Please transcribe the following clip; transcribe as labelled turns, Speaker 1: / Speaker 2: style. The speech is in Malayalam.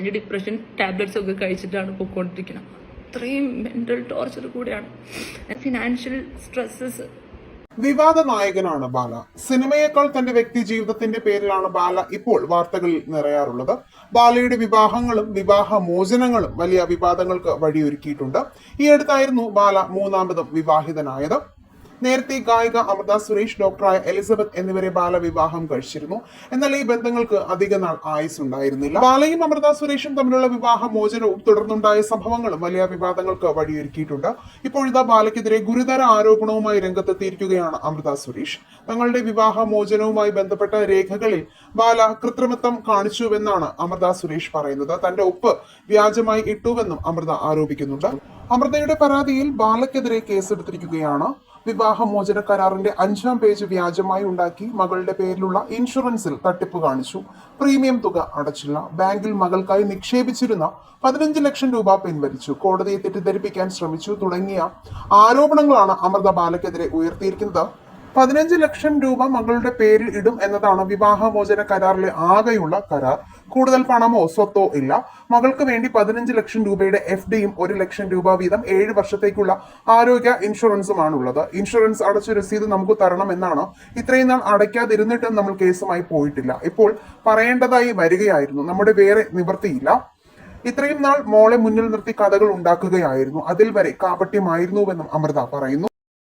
Speaker 1: എന്റെ ഡിപ്രഷൻ ടാബ്ലറ്റ്സ് ഒക്കെ കഴിച്ചിട്ടാണ് പോയിക്കൊണ്ടിരിക്കുന്നത് അത്രയും മെന്റൽ ടോർച്ചർ കൂടെയാണ്. ഫിനാൻഷ്യൽ സ്ട്രെസ്സസ്
Speaker 2: വിവാദ നായകനാണ് ബാല. സിനിമയേക്കാൾ തന്റെ വ്യക്തി ജീവിതത്തിന്റെ പേരിലാണ് ബാല ഇപ്പോൾ വാർത്തകളിൽ നിറയാറുള്ളത്. ബാലയുടെ വിവാഹങ്ങളും വിവാഹ മോചനങ്ങളും വലിയ വിവാദങ്ങൾക്ക് വഴിയൊരുക്കിയിട്ടുണ്ട്. ഈ അടുത്തായിരുന്നു ബാല മൂന്നാമതും വിവാഹിതനായത്. നേരത്തെ ഗായിക അമൃത സുരേഷ് ഡോക്ടറായ എലിസബത്ത് എന്നിവരെ ബാലവിവാഹം കഴിച്ചിരുന്നു. എന്നാൽ ഈ ബന്ധങ്ങൾക്ക് അധിക നാൾ ആയുസ് ഉണ്ടായിരുന്നില്ല ബാലയും അമൃത സുരേഷും തമ്മിലുള്ള വിവാഹ മോചനവും തുടർന്നുണ്ടായ സംഭവങ്ങളും വലിയ വിവാദങ്ങൾക്ക് വഴിയൊരുക്കിയിട്ടുണ്ട്. ഇപ്പോഴിതാ ബാലയ്ക്കെതിരെ ഗുരുതര ആരോപണവുമായി രംഗത്തെത്തിയിരിക്കുകയാണ് അമൃത സുരേഷ്. തങ്ങളുടെ വിവാഹ മോചനവുമായി ബന്ധപ്പെട്ട രേഖകളിൽ ബാല കൃത്രിമത്വം കാണിച്ചുവെന്നാണ് അമൃത സുരേഷ് പറയുന്നത്. തന്റെ ഒപ്പ് വ്യാജമായി ഇട്ടുവെന്നും അമൃത ആരോപിക്കുന്നുണ്ട്. അമൃതയുടെ പരാതിയിൽ ബാലയ്ക്കെതിരെ കേസെടുത്തിരിക്കുകയാണ്. വിവാഹമോചന കരാറിന്റെ അഞ്ചാം പേജ് വ്യാജമായി ഉണ്ടാക്കി മകളുടെ പേരിലുള്ള ഇൻഷുറൻസിൽ തട്ടിപ്പ് കാണിച്ചു. പ്രീമിയം തുക അടച്ചില്ല. ബാങ്കിൽ മകൾക്കായി നിക്ഷേപിച്ചിരുന്ന പതിനഞ്ച് ലക്ഷം രൂപ പിൻവലിച്ചു. കോടതിയെ തെറ്റിദ്ധരിപ്പിക്കാൻ ശ്രമിച്ചു. തുടങ്ങിയ ആരോപണങ്ങളാണ് അമൃത ബാലയ്ക്കെതിരെ ഉയർത്തിയിരിക്കുന്നത്. പതിനഞ്ച് ലക്ഷം രൂപ മകളുടെ പേരിൽ ഇടും എന്നതാണ് വിവാഹമോചന കരാറിലെ ആകെയുള്ള കരാർ. കൂടുതൽ പണമോ സ്വത്തോ ഇല്ല. മകൾക്ക് വേണ്ടി പതിനഞ്ച് ലക്ഷം രൂപയുടെ എഫ് ഡിയും ഒരു ലക്ഷം രൂപ വീതം ഏഴ് വർഷത്തേക്കുള്ള ആരോഗ്യ ഇൻഷുറൻസുമാണുള്ളത്. ഇൻഷുറൻസ് അടച്ച രസീത് നമുക്ക് തരണമെന്നാണ് ഇത്രയും നാൾ അടയ്ക്കാതിരുന്നിട്ടും നമ്മൾ കേസുമായി പോയിട്ടില്ല. ഇപ്പോൾ പറയേണ്ടതായി വരികയായിരുന്നു. നമ്മുടെ വേറെ നിവൃത്തിയില്ല. ഇത്രയും നാൾ മോളെ മുന്നിൽ നിർത്തി കഥകൾ ഉണ്ടാക്കുകയായിരുന്നു. അതിൽ വരെ കാപട്യമായിരുന്നുവെന്നും അമൃത പറയുന്നു.